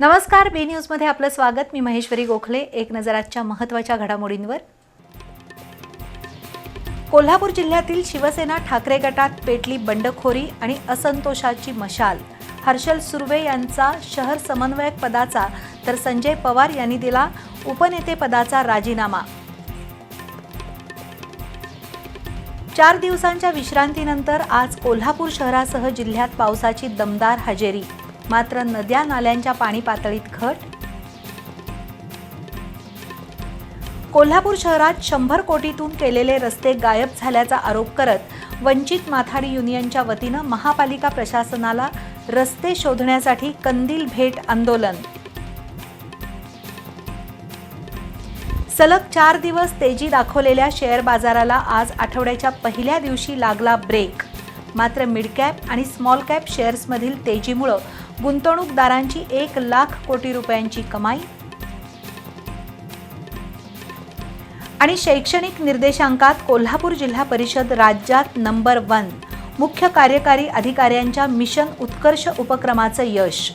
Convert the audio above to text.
नमस्कार बी न्यूजमध्ये आपलं स्वागत. मी महेश्वरी गोखले. एक नजर आजच्या महत्त्वाच्या घडामोडींवर. कोल्हापूर जिल्ह्यातील शिवसेना ठाकरे गटात पेटली बंडखोरी आणि असंतोषाची मशाल. हर्षल सुर्वे यांचा शहर समन्वयक पदाचा तर संजय पवार यांनी दिला उपनेतेपदाचा राजीनामा. चार दिवसांच्या विश्रांतीनंतर आज कोल्हापूर शहरासह जिल्ह्यात पावसाची दमदार हजेरी. मात्र नद्या नाल्यांच्या पाणी पातळीत घट? कोल्हापूर शहरात शंभर कोटीतून केलेले रस्ते गायब झाल्याचा आरोप करत वंचित माथाडी युनियनच्या वतीनं महापालिका प्रशासनाला रस्ते शोधण्यासाठी कंदील भेट आंदोलन. सलग चार दिवस तेजी दाखवलेल्या शेअर बाजाराला आज आठवड्याच्या पहिल्या दिवशी लागला ब्रेक. मात्र मिडकॅप आणि स्मॉल कॅप शेअर्समधील तेजीमुळं गुंतवणूकदारांची एक लाख कोटी रुपयांची कमाई. आणि शैक्षणिक निर्देशांकात कोल्हापूर जिल्हा परिषद राज्यात नंबर वन मुख्य कार्यकारी अधिकाऱ्यांच्या मिशन उत्कर्ष उपक्रमाचं यश.